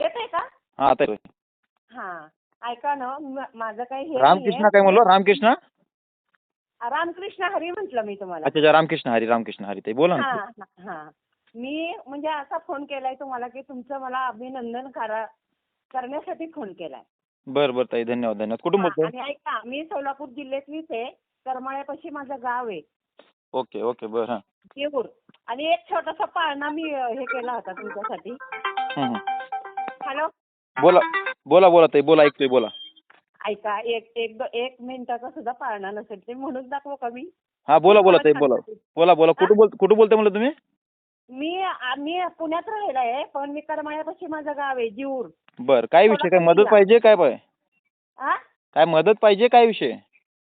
येते का? हा आता येतोय. हा ऐका ना म- माझं काही हे रामकृष्ण नाहीये. काय म्हणलो रामकृष्ण? रामकृष्ण हरी म्हटलं मी तुम्हाला. अच्छा अच्छा रामकृष्ण हरी रामकृष्ण हरी. ते बोला हा ना हा हा. मी म्हणजे असा फोन केलाय तुम्हाला की तुमचं मला अभिनंदन करा करण्यासाठी फोन केलाय. बरं बरं ताई. धन्यवाद धन्यवाद. कुठून हा, बोलतोय? आणि ऐका मी सोलापूर जिल्ह्यातलीच आहे. करमाळ्यापाशी माझं गाव आहे. ओके ओके बरं हां. येऊर. आणि एक छोटासा पाळणा मी अ, हे केला होता तुमच्यासाठी. हं, हं. हॅलो? बोला बोला बोला ताई बोला ऐकतोय बोला. ऐका एक एक दो- एक मिनिटाचा सुद्धा पाळणा नसेल ते म्हणून दाखवू का मी? हा बोला बोला ताई बोला. बोला बोला कुठं बोल कुठं बोलताय म्हणलं तुम्ही? मी मी पुण्यात राहिला आहे पण मी करमाळ्यापाशी माझं गाव आहे जीऊर. बरं काय विषय काय मदत. पाहिजे काय पाय? हा काय मदत पाहिजे काय विषय?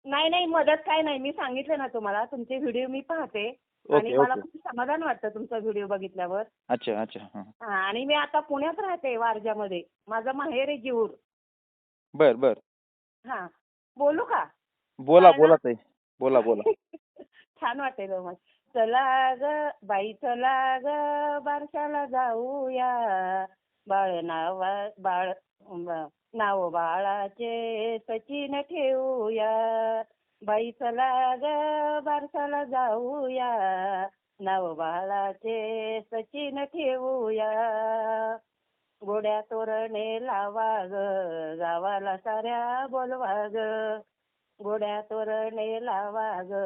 नाही नाही मदत काय नाही मी सांगितलं ना तुम्हाला तुमचे व्हिडिओ मी पाहते. आणि मला खूप समाधान वाटतं तुमचा व्हिडिओ बघितल्यावर. अच्छा अच्छा. हां हा. आणि मी आता पुण्यात राहते वारजामध्ये. माझं माहेर आहे जीऊर. बरं बरं. हा. बोलू का? बोला काय ना? बोला ताई. बोला बोला. छान वाटेल हो मग. चला ग बाई चला ग बारशाला जाऊया. बाळ नावा बाळ ब- नाव बाळाचे सचिन ठेवूया. बाई चला ग बारसाला जाऊया. नाव बाळाचे सचिन ठेवूया. गोड्या तोरणे लावा ग गावाला साऱ्या बोलवा ग गोड्या तोरणे लावा ग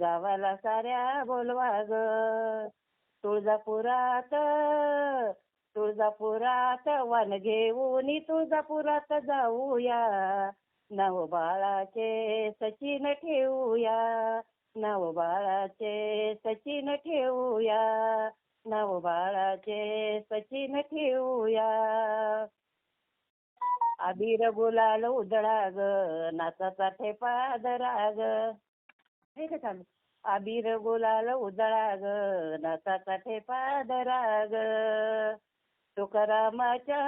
गावाला साऱ्या बोलवा ग तुळजापुरात तुळजापुरात वन घेऊन तुळजापुरात जाऊया. नव बाळाचे सचिन ठेवूया. नव बाळाचे सचिन ठेवूया. नव बाळाचे सचिन ठेवूया. अबीर गुलाल उधळा ग नाचाचा ठेपा राग ग हे का चालू? अबीर गुलाल उधळा ग नाचाचा ठेपा धरा ग तुकारामाच्या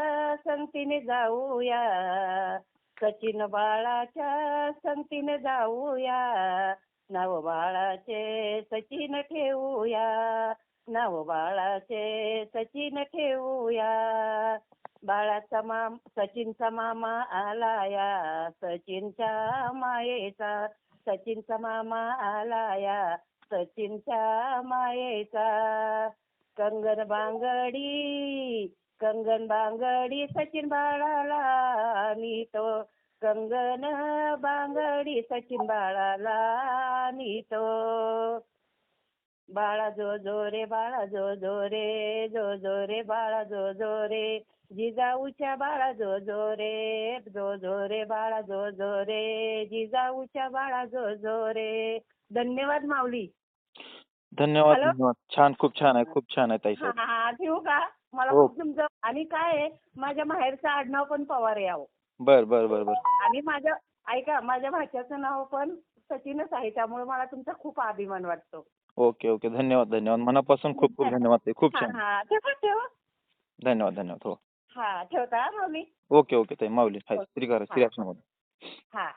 संगतीने जाऊया. सचिन बाळाच्या संगतीने जाऊया. नव बाळाचे सचिन ठेवूया. नव बाळाचे सचिन ठेवूया. बाळाचा माम सचिनचा मामा आलाया. सचिनच्या मायेचा सचिनचा मामा आलाया. सचिनच्या मायेचा. कंगन बांगडी कंगन बांगडी सचिन बाळाला नीतो. कंगन बांगडी सचिन बाळाला नीतो. बाळा जो जो रे बाळा जो जो रे जो जो रे बाळा जो जो रे. जिजाऊच्या बाळा जो जो रे जो जो रे बाळा जो जो रे. जिजाऊच्या बाळा जो जो रे. धन्यवाद माऊली. धन्यवाद हॅलो? धन्यवाद. छान खूप छान आहे खूप छान आहे ताई हा हा ठेवू का? मला हो. खूप तुमचं आणि काय आहे माझ्या माहेरचं आडनाव पण पवार आहे अहो बर बर बर बर. आणि माझ्या ऐका माझ्या भाच्याचं नाव पण सचिनच आहे त्यामुळे मला तुमचा खूप अभिमान वाटतो. Okay okay. धन्यवाद धन्यवाद. मनापासून खूप खूप धन्यवाद. ताई. खूप हा छान. हा. ठेवा ठेवा. धन्यवाद धन्यवाद. हो. हा ठेवता हा माऊली ओके ओके ताई. माऊली हाय. श्रीकार. श्री हा हा.